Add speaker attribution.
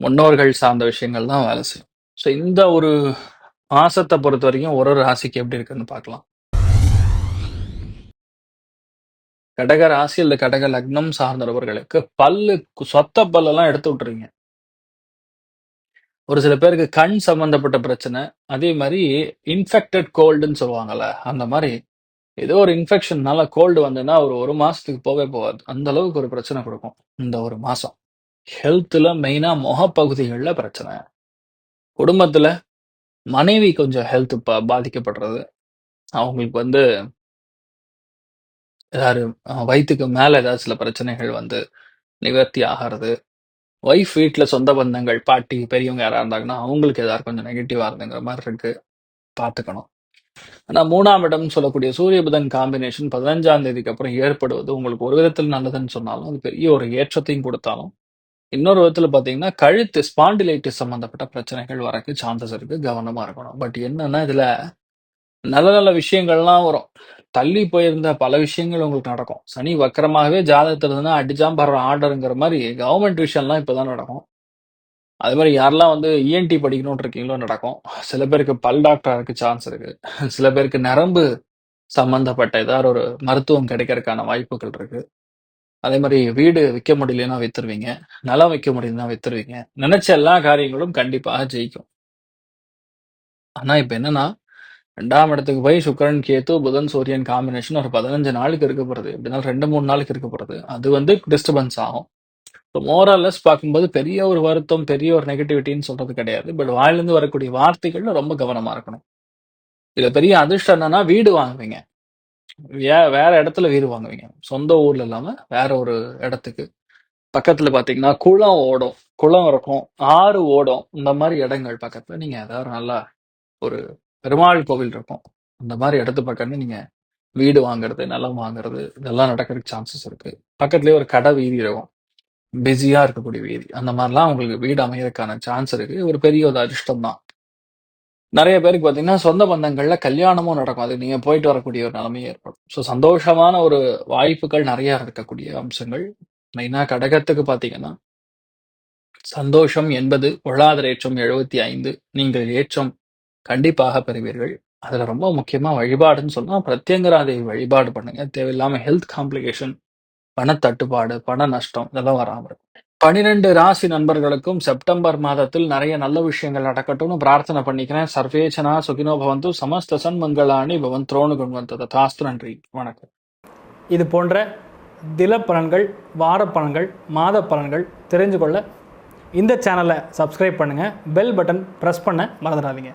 Speaker 1: முன்னோர்கள் சார்ந்த விஷயங்கள் தான் வேலை செய்யும். ஸோ இந்த ஒரு மாசத்தை பொறுத்த வரைக்கும் ஒரு ஒரு ராசிக்கு எப்படி இருக்குன்னு பார்க்கலாம். கடக ராசி அல்லது கடக லக்னம் சார்ந்தவர்களுக்கு பல்லு சொத்த பல்லெல்லாம் எடுத்து விட்டுறீங்க. ஒரு சில பேருக்கு கண் சம்பந்தப்பட்ட பிரச்சனை அதே மாதிரி இன்ஃபெக்டட் கோல்டுன்னு சொல்லுவாங்கல்ல அந்த மாதிரி ஏதோ ஒரு இன்ஃபெக்ஷன்னால கோல்டு வந்ததுன்னா ஒரு ஒரு மாசத்துக்கு போவே போகாது. அந்த அளவுக்கு ஒரு பிரச்சனை கொடுக்கும் இந்த ஒரு மாசம். ஹெல்த்தில் மெயினாக முகப்பகுதிகளில் பிரச்சனை குடும்பத்தில் மனைவி கொஞ்சம் ஹெல்த் பாதிக்கப்படுறது அவங்களுக்கு வந்து ஏதாவது அஹ், வயித்துக்கு ஏதாவது சில பிரச்சனைகள் வந்து நிவர்த்தி ஆகிறது ஒய்ஃப் வீட்டில் சொந்த பந்தங்கள், பாட்டி, பெரியவங்க யாராக இருந்தாங்கன்னா, அவங்களுக்கு ஏதாவது கொஞ்சம் நெகட்டிவாக இருந்துங்கிற மாதிரி இருக்கு. பார்த்துக்கணும். ஆனால் மூணாம் இடம்னு சொல்லக்கூடிய சூரிய புதன் காம்பினேஷன் 15ஆம் தேதிக்கு அப்புறம் ஏற்படுவது உங்களுக்கு ஒரு விதத்தில் நல்லதுன்னு சொன்னாலும், அது பெரிய ஒரு ஏற்றத்தையும் கொடுத்தாலும் இன்னொரு விதத்துல பார்த்தீங்கன்னா, கழுத்து ஸ்பாண்டிலைட்டிஸ் சம்மந்தப்பட்ட பிரச்சனைகள் வரக்கு சான்சஸ் இருக்கு. கவனமா இருக்கணும். பட் என்னன்னா, இதுல நல்ல நல்ல விஷயங்கள்லாம் வரும். தள்ளி போயிருந்த பல விஷயங்கள் உங்களுக்கு நடக்கும். சனி வக்கரமாகவே ஜாதகத்துல இருந்தால் அடிச்சான் படுற ஆர்டருங்கிற மாதிரி கவர்மெண்ட் விஷயம்லாம் இப்பதான் நடக்கும். அது மாதிரி யாரெல்லாம் வந்து இஎன்டி படிக்கணும்னு இருக்கீங்களோ நடக்கும். சில பேருக்கு பல் டாக்டராக சான்ஸ் இருக்கு. சில பேருக்கு நரம்பு சம்பந்தப்பட்ட ஏதாவது ஒரு மருத்துவம் கிடைக்கிறதுக்கான வாய்ப்புகள் இருக்கு. அதே மாதிரி வீடு விற்க முடியலன்னா வித்துருவீங்க. நிலம் விற்க முடியலன்னா வித்துருவீங்க. நினைச்ச எல்லா காரியங்களும் கண்டிப்பாக ஜெயிக்கும். ஆனா இப்ப என்னன்னா, ரெண்டாம் இடத்துக்கு போய் சுக்கரன் கேத்து புதன், சூரியன் காம்பினேஷன் ஒரு 15 நாளுக்கு இருக்க போறது. எப்படினாலும் 2, 3 நாளுக்கு இருக்க போறது. அது வந்து டிஸ்டர்பன்ஸ் ஆகும். இப்போ மோரலஸ் பார்க்கும்போது பெரிய ஒரு வருத்தம், பெரிய ஒரு நெகட்டிவிட்டின்னு சொல்றது கிடையாது. பட் வாயிலிருந்து வரக்கூடிய வார்த்தைகள்ல ரொம்ப கவனமா இருக்கணும். இதுல பெரிய அதிர்ஷ்டம் என்னன்னா, வீடு வாங்குவீங்க. வே வேற இடத்துல வீடு வாங்குவீங்க. சொந்த ஊர்ல இல்லாம வேற ஒரு இடத்துக்கு. பக்கத்துல பாத்தீங்கன்னா குளம் ஓடும். குளம் இருக்கும். ஆறு ஓடும். இந்த மாதிரி இடங்கள் பக்கத்துல நீங்க ஏதாவது நல்லா ஒரு பெருமாள் கோவில் இருக்கும். அந்த மாதிரி இடத்து பக்கம்னு நீங்க வீடு வாங்குறது, நிலம் வாங்குறது இதெல்லாம் நடக்கிறதுக்கு சான்சஸ் இருக்கு. பக்கத்துலயே ஒரு கடை வீதி இருக்கும். பிஸியா இருக்கக்கூடிய வீதி. அந்த மாதிரிலாம் உங்களுக்கு வீடு அமையறதுக்கான சான்ஸ் இருக்கு. ஒரு பெரிய ஒரு அதிர்ஷ்டம் தான். நிறைய பேருக்கு பார்த்தீங்கன்னா, சொந்த பந்தங்கள்ல கல்யாணமும் நடக்கும். அது நீங்க போயிட்டு வரக்கூடிய ஒரு நிலைமை ஏற்படும். ஸோ சந்தோஷமான ஒரு வாய்ப்புகள் நிறையா இருக்கக்கூடிய அம்சங்கள். மெயினா கடகத்துக்கு பார்த்தீங்கன்னா சந்தோஷம் 80, பொருளாதார ஏற்றம் 75. நீங்கள் ஏற்றம் கண்டிப்பாக பெறுவீர்கள். அதுல ரொம்ப முக்கியமா வழிபாடுன்னு சொன்னா, பிரத்யங்கரா தேவி வழிபாடு பண்ணுங்க. தேவையில்லாம ஹெல்த் காம்ப்ளிகேஷன், பணத்தட்டுப்பாடு, பண நஷ்டம் இதெல்லாம் வராமல் இருக்கும். 12 ராசி நண்பர்களுக்கும் செப்டம்பர் மாதத்தில் நிறைய நல்ல விஷயங்கள் நடக்கட்டும்னு பிரார்த்தனை பண்ணிக்கிறேன். சர்வேச்சனா சுகினோ பவந்து, சமஸ்த சன்மங்களானி கொண்டு வந்தது தாஸ்து நன்றி. வணக்கம்.
Speaker 2: இது போன்ற தில பலன்கள் வார பலன்கள் மாத பலன்கள் தெரிஞ்சு கொள்ள இந்த சேனலை சப்ஸ்கிரைப் பண்ணுங்கள் பெல் பட்டன் ப்ரெஸ் பண்ண மறந்துடாதீங்க